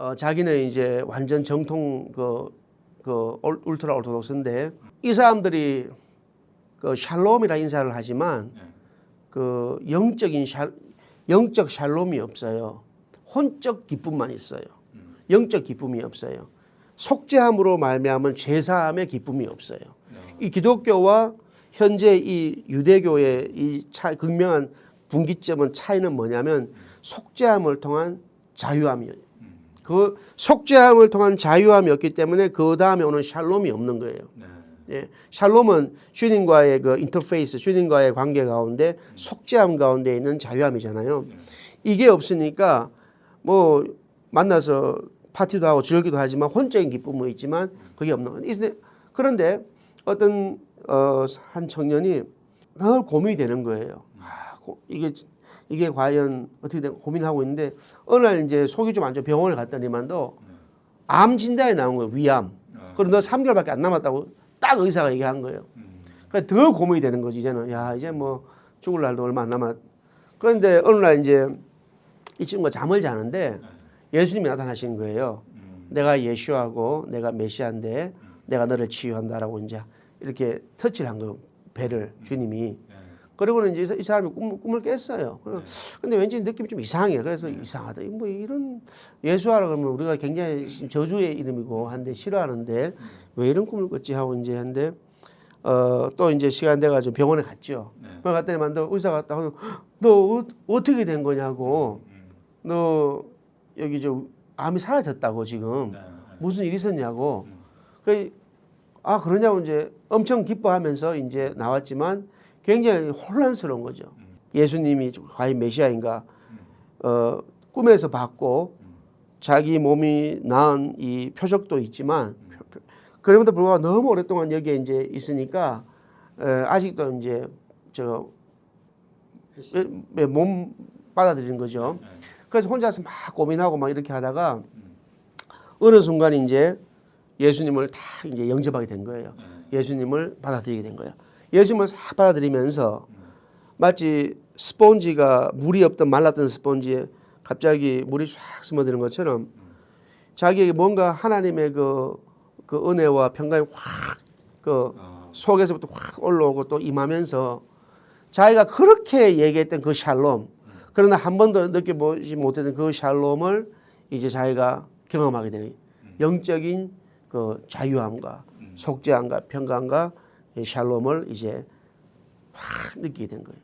어, 자기는 이제 완전 정통 그, 그 올- 울트라 오르토독스인데 이 사람들이 그 샬롬이라 인사를 하지만 네. 그 영적인 샬 영적 샬롬이 없어요. 혼적 기쁨만 있어요. 음. 영적 기쁨이 없어요. 속죄함으로 말미암은 죄사함의 기쁨이 없어요. 네. 이 기독교와 현재 이 유대교의 이 차, 극명한 분기점은 차이는 뭐냐면 속죄함을 통한 자유함이에요. 음. 그 속죄함을 통한 자유함이 없기 때문에 그 다음에 오는 샬롬이 없는 거예요. 네. 예, 샬롬은 주님과의 그 인터페이스, 주님과의 관계 가운데 속죄함 가운데 있는 자유함이잖아요. 네. 이게 없으니까 뭐 만나서 파티도 하고 즐기도 하지만 혼적인 기쁨은 있지만 그게 없는 거예요. 그런데 어떤 어, 한 청년이 늘 고민이 되는 거예요. 아, 고- 이게 이게 과연 어떻게 된 고민하고 있는데 어느 날 이제 속이 좀 안 좋아 병원에 갔더니만도 암 진단이 나온 거예요. 위암. 아. 그리고 너 3개월밖에 안 남았다고 딱 의사가 얘기한 거예요. 음. 그러니까 더 고민이 되는 거지 이제는 야 이제 뭐 죽을 날도 얼마 안 남았. 그런데 어느 날 이제 이 친구가 잠을 자는데 예수님이 나타나신 거예요. 음. 내가 예수하고 내가 메시아인데 내가 너를 치유한다라고 이제 이렇게 터치를 한 거예요. 배를 주님이. 네. 그리고는 이제 이 사람이 꿈, 꿈을 깼어요. 그래서 근데 왠지 느낌이 좀 이상해. 그래서 이상하다. 이거 뭐 이런 예수하라 그러면 우리가 굉장히 저주의 이름이고 한데 싫어하는데 왜 이런 꿈을 꿨지 하고 이제 한데 어, 또 이제 시간 돼가지고 병원에 갔죠. 네. 병원 갔더니만 너 의사 갔다 하면 너 어, 어떻게 된 거냐고. 음. 너 여기 저 암이 사라졌다고 지금 네. 무슨 일 있었냐고. 그 아 그러냐고 이제 엄청 기뻐하면서 이제 나왔지만 굉장히 혼란스러운 거죠. 예수님이 과연 메시아인가? 어 꿈에서 봤고 자기 몸이 나은 이 표적도 있지만 그럼에도 불구하고 너무 오랫동안 여기에 이제 있으니까 에, 아직도 이제 저 몸 받아들이는 거죠. 네. 그래서 혼자서 막 고민하고 막 이렇게 하다가 어느 순간 이제 예수님을 다 이제 영접하게 된 거예요. 네. 예수님을 받아들이게 된 거예요. 예수님을 싹 받아들이면서 마치 스폰지가 물이 없던 말랐던 스폰지에 갑자기 물이 싹 스며드는 것처럼 자기에게 뭔가 하나님의 그, 그 은혜와 평강이 확그 아. 속에서부터 확 올라오고 또 임하면서 자기가 그렇게 얘기했던 그 샬롬 그러나 한 번도 느껴보지 못했던 그 샬롬을 이제 자기가 경험하게 되는 영적인 그 자유함과 속죄함과 평강과 이 샬롬을 이제 확 느끼게 된 거예요.